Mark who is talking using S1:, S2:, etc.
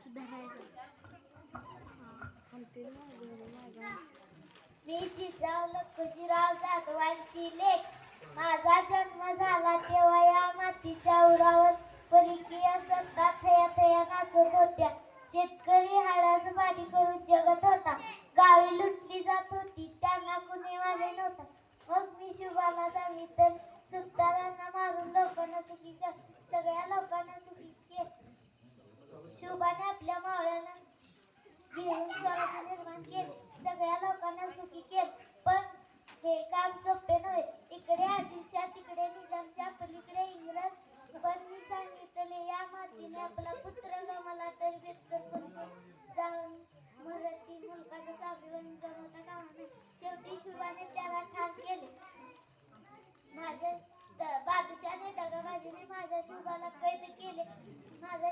S1: असं धरायचं मी जिजाऊ लखुजीराव लेख. माझा जन्म झाला तेव्हा या मातीच्या उरावर. परिचय सत्ता थया थया नाचत होत्या. शेतकरी हाडाच पाणी करून जगत होता. गावी लुटली जात होती त्यांना कुणी वाले नव्हता. मग मी शुभाला सांगितलं सुतारांना मारून लोकांना सुखी सगळ्या लोकांना सुखी द- कैद केले. माझा